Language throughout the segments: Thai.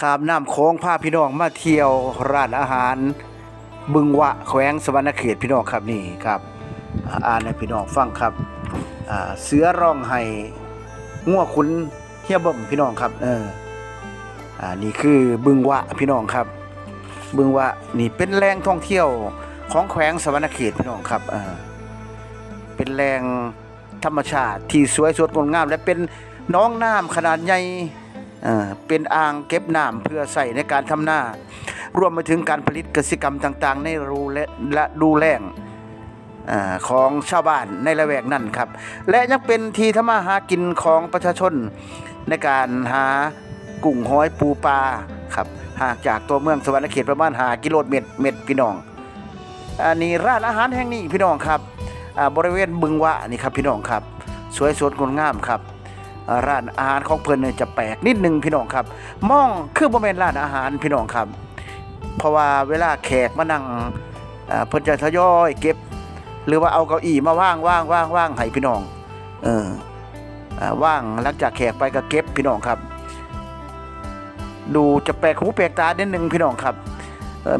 ขามน้ำโค้งพาพี่น้องมาเที่ยวร้านอาหาร บึงวะแขวงสวรรณเขตพี่น้องครับนี่ครับ อ่านให้พี่น้องฟังครับเสือร้องไห้งัวขุนเฮียบ่มพี่น้องครับ เอออ่านี่คือบึงวะพี่น้องครับ บึงวะนี่เป็นแหล่งท่องเที่ยวของแขวงสวรรณเขตพี่น้องครับอ่าเป็นแหล่งธรรมชาติที่สวยสดงดงาม และเป็นน้องน้ำขนาดใหญ่ เป็นอ่างเก็บน้ำเพื่อใส่ในการทำนารวมไปถึงการผลิตกสิกรรมต่างๆ ในรูและดูแลงอ่าของชาวบ้านในละแวกนั้นครับ และยังเป็นที่ทำมาหากินของประชาชนในการหากุ้งหอยปูปลาครับหากจากตัวเมืองสวรรณเขตประมาณหากิโลเมตรเมตรพี่น้อง อันนี้ร้านอาหารแห่งนี้พี่น้องครับบริเวณบึงวะนี่ครับพี่น้องครับ สวยสดงดงามครับ ร้านอาหารของเพิ่นเนี่ยจะแปลกนิดนึงพี่น้องครับมองคือบ่แม่นร้านอาหารพี่น้องครับ เพราะว่าเวลาแขกมานั่งเพิ่นจะทยอยเก็บ หรือว่าเอาเก้าอี้มาว่างว่างว่างว่างให้พี่น้องเอออ่าว่างหลังจากแขกไปก็เก็บพี่น้องครับ ดูจะแปลกหูแปลกตานิดนึงพี่น้องครับ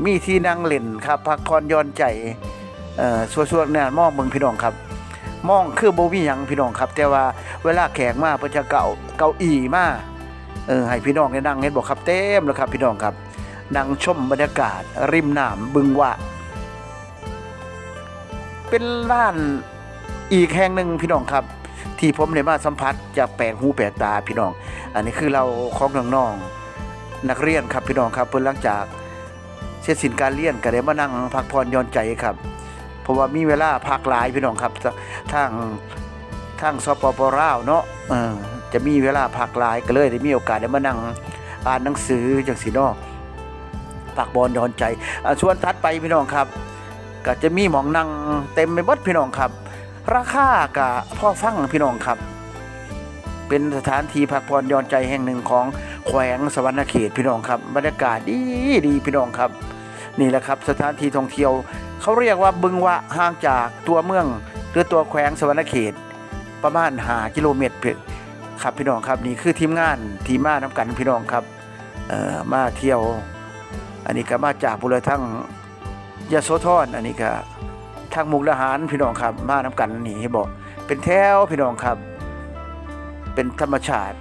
มีที่นั่งเล่นครับพักผ่อนย่อนใจเออส่วนๆเนี่ยมองเบิ่งพี่น้องครับ มองคือบ่มีหยังพี่น้องครับ แต่ว่าเวลาแขกมาเพิ่นจะเก่าเก้าอี้มาเออให้พี่น้องได้นั่งเห็นบ่ครับเต็มแล้วครับ พี่น้องครับนั่งชมบรรยากาศ ริมน้ำบึงวะเป็นร้านอีกแห่งหนึ่งพี่น้องครับ ที่ผมได้มาสัมผัสจากแปลกหูแปลกตาพี่น้อง อันนี้คือเราของน้องๆนักเรียนครับพี่น้องครับเพิ่นหลังจากเสร็จสิ้นการเรียนก็ได้มานั่งพักผ่อนย่อนใจครับ เพราะว่ามีเวลาพักหลายพี่น้องครับทางทางสปปลาวเนาะเออจะมีเวลาพักหลายก็เลยได้มีโอกาสได้มานั่งอ่านหนังสือจังสีเนาะพักบอลดอนใจอ่าส่วนทัดไปพี่น้องครับ ก็จะมีหมองนั่งเต็มไปหมดพี่น้องครับ ราคาก็พ่อฟังพี่น้องครับ เป็นสถานที่พักผ่อนย่อนใจแห่งหนึ่งของแขวงสวรรณเขตพี่น้องครับ บรรยากาศดีดีพี่น้องครับ นี่แหละครับ สถานที่ท่องเที่ยว เขาเรียกว่าบึงวะห่างจากตัวเมืองหรือตัวแขวงสวรรณเขต ประมาณหากิโลเมตรเพียงครับพี่น้องครับนี่คือทีมงานทีมมาน้ำกันพี่น้องครับเอ่อมาเที่ยว อันนี้ก็มาจากบุรีทั้งยะโสธรอันนี้ก็ทางมุกดาหารพี่น้องครับมาน้ำกันนี่ให้บอกเป็นแถวพี่น้องครับ เป็นธรรมชาติ